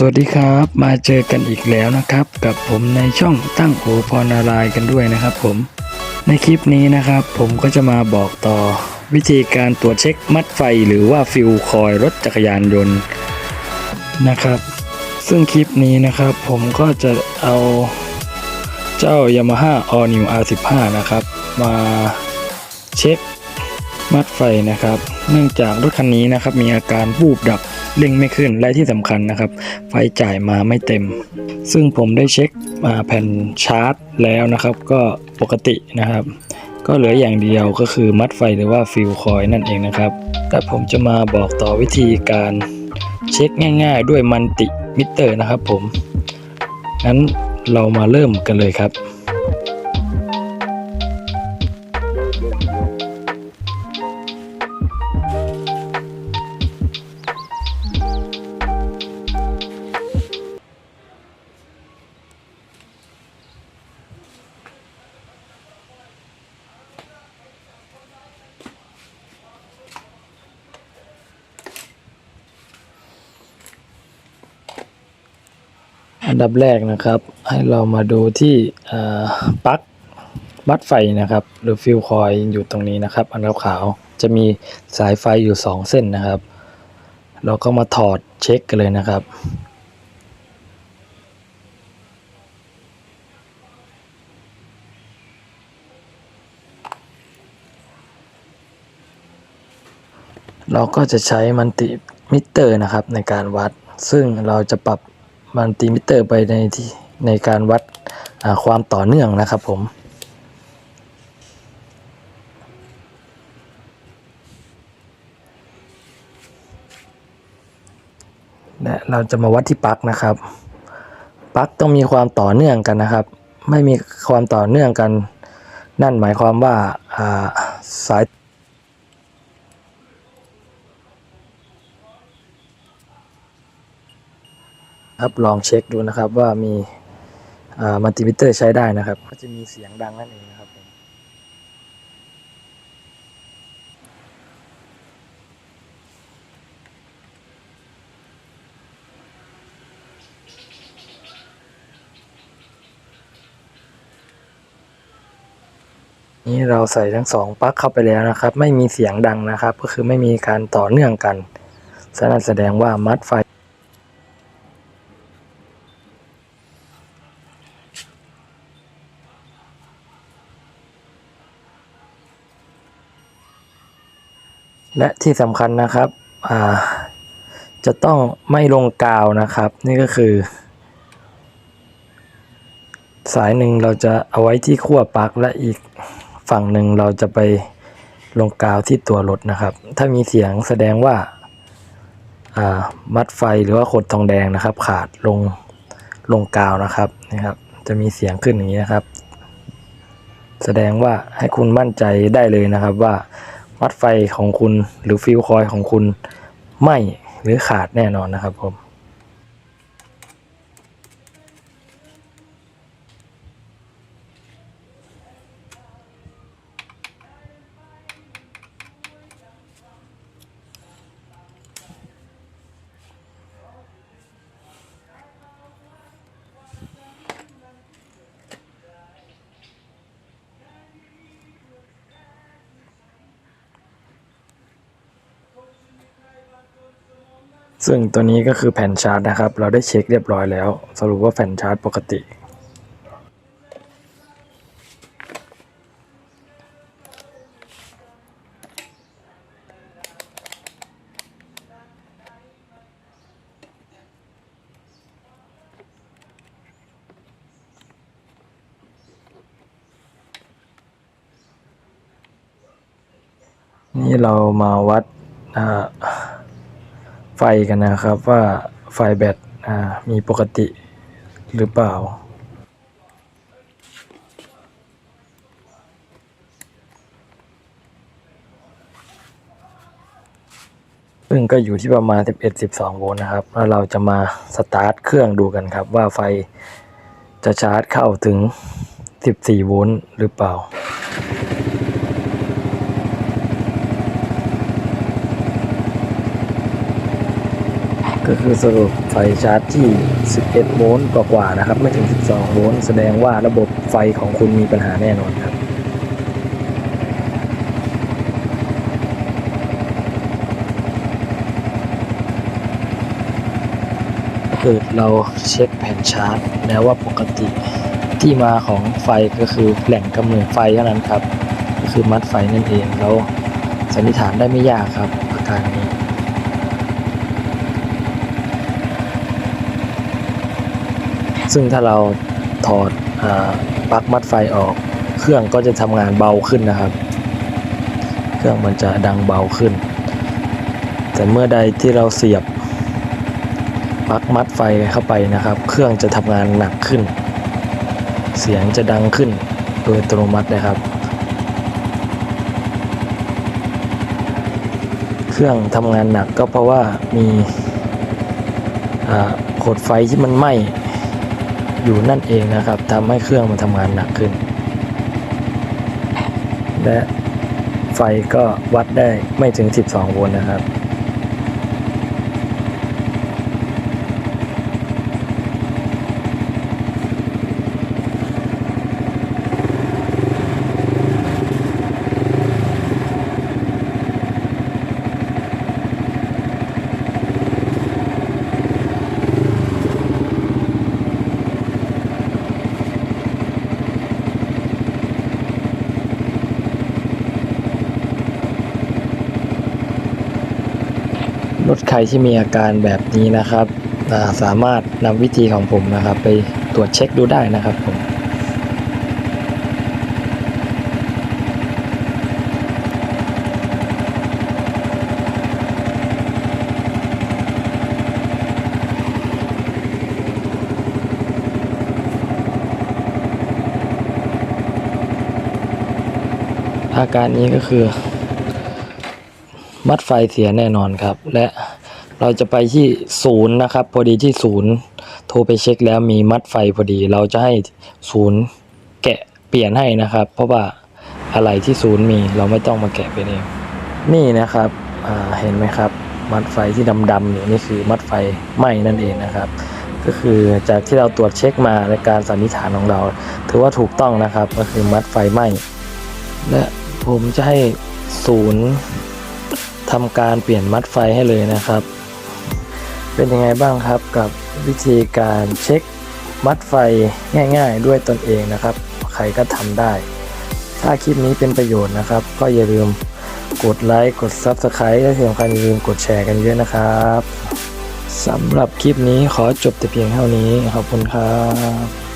สวัสดีครับมาเจอกันอีกแล้วนะครับ กับผมในช่องตั้งโอพรนารายกันด้วยนะครับผมในคลิปนี้นะครับ ผมก็จะมาบอกต่อ วิธีการตรวจเช็คมัดไฟหรือว่าฟิวคอยรถจักรยานยนต์นะครับ ซึ่งคลิปนี้นะครับ ผมก็จะเอาเจ้า Yamaha All New R15 นะครับ มาเช็คมัดไฟนะครับ เนื่องจากรถคันนี้นะครับมีอาการบูบดับ เร่งไม่ขึ้นและที่สำคัญนะครับ ไฟจ่ายมาไม่เต็ม ซึ่งผมได้เช็คมาแผ่นชาร์จแล้วนะครับ ก็ปกตินะครับ ก็เหลืออย่างเดียวก็คือมัดไฟหรือว่าฟิลคอยนั่นเองนะครับแต่ผมจะมาบอกต่อวิธีการเช็คง่ายๆ ด้วยมันติมิเตอร์นะครับผมงั้นเรามาเริ่มกันเลยครับ อันดับแรกนะครับ ให้เรามาดูที่ปลั๊กมัดไฟนะครับ หรือฟิวคอยอยู่ตรงนี้นะครับ อันขาวจะมีสายไฟอยู่ 2 เส้นนะครับ เราก็มาถอดเช็คกันเลยนะครับเราก็จะใช้มันติมิเตอร์นะครับในการวัด ซึ่งเราจะปรับ มันติมิเตอร์ไปในที่ในการวัดความต่อเนื่องนะครับผมและเราจะมาวัดที่ปลั๊กนะครับปลั๊กต้องมีความต่อเนื่องกันนะครับ ไม่มีความต่อเนื่องกัน นั่นหมายความว่าอ่าสาย ครับลองเช็คดูนะครับว่ามีมัลติมิเตอร์ใช้ได้นะครับ ก็จะมีเสียงดังนั่นเองนะครับนี่เราใส่ทั้งสองปลั๊กเข้าไปแล้วนะครับ ไม่มีเสียงดังนะครับ ก็คือไม่มีการต่อเนื่องกันนั่นแสดงว่ามัดไฟ และที่สำคัญนะครับจะต้องไม่ลงกาวนะครับ นี่ก็คือ สายหนึ่งเราจะเอาไว้ที่ขั้วปลั๊กและอีกฝั่งหนึ่งเราจะไปลงกาวที่ตัวรถนะครับ ถ้ามีเสียงแสดงว่าอ่ามัดไฟหรือว่าขดทองแดงนะครับ ขาดลงลงกาวนะครับนะครับ จะมีเสียงขึ้นอย่างนี้นะครับ แสดงว่าให้คุณมั่นใจได้เลยนะครับว่า วัดไฟของคุณหรือฟิวคอยของคุณไหมหรือขาดแน่นอนนะครับผม ซึ่งตัวนี้ก็คือแผ่นชาร์จนะครับ เราได้เช็คเรียบร้อยแล้ว สรุปว่าแผ่นชาร์จปกติ นี่เรามาวัดอ่า ไฟกันนะครับว่าไฟแบตมีปกติหรือเปล่า ซึ่งก็อยู่ที่ประมาณ 11-12 โวลต์นะครับ แล้วเราจะมาสตาร์ทเครื่องดูกันครับว่าไฟจะชาร์จเข้าถึง 14 โวลต์หรือเปล่า ก็คือสรุปไฟชาร์จที่ 11 โวลต์กว่าๆนะครับ ไม่ถึง 12 โวลต์แสดงว่าระบบไฟของคุณมีปัญหาแน่นอนครับเกิดเราเช็คแผ่นชาร์จแล้วว่าปกติที่มาของไฟก็คือแหล่งกำเนิดไฟเท่านั้นครับ ก็คือมัดไฟนั่นเองแล้วสันนิษฐานได้ไม่ยากครับอาการนี้ ซึ่งถ้าเราถอดปลั๊กมัดไฟออก เครื่องก็จะทำงานเบาขึ้นนะครับ เครื่องมันจะดังเบาขึ้น แต่เมื่อใดที่เราเสียบปลั๊กมัดไฟเข้าไปนะครับ เครื่องจะทำงานหนักขึ้น เสียงจะดังขึ้นโดยอัตโนมัตินะครับ เครื่องทำงานหนักก็เพราะว่ามีอ่าโคดไฟที่มันไหม้ อยู่นั่นเองนะครับทำให้เครื่องมันทำงานหนักขึ้น และไฟก็วัดได้ไม่ถึง 12 โวลต์นะครับ รถใครที่มีอาการแบบนี้นะครับสามารถนำวิธีของผมนะครับ ไปตรวจเช็คดูได้นะครับผมอาการนี้ก็คือ มัดไฟเสียแน่นอนครับ และเราจะไปที่ศูนย์นะครับ พอดีที่ศูนย์โทรไปเช็คแล้วมีมัดไฟพอดี เราจะให้ศูนย์แกะเปลี่ยนให้นะครับ เพราะว่าอะไรที่ศูนย์มีเราไม่ต้องมาแกะเป็นเองนี่นะครับเห็นไหมครับ มัดไฟที่ดำๆอยู่นี่คือมัดไฟไหม้นั่นเองนะครับ ก็คือจากที่เราตรวจเช็คมาในการสันนิษฐานของเรา ถือว่าถูกต้องนะครับ ก็คือมัดไฟไหม้และผมจะให้ศูนย์ ทำการเปลี่ยนมัดไฟให้เลยนะครับ เป็นยังไงบ้างครับกับวิธีการเช็คมัดไฟง่าย ๆ ด้วยตนเองนะครับ ใครก็ทำได้ ถ้าคลิปนี้เป็นประโยชน์นะครับ ก็อย่าลืมกดไลค์กด Subscribe และที่สำคัญอย่าลืมกดแชร์กันเยอะนะครับสำหรับคลิปนี้ขอจบแต่เพียงเท่านี้ขอบคุณครับ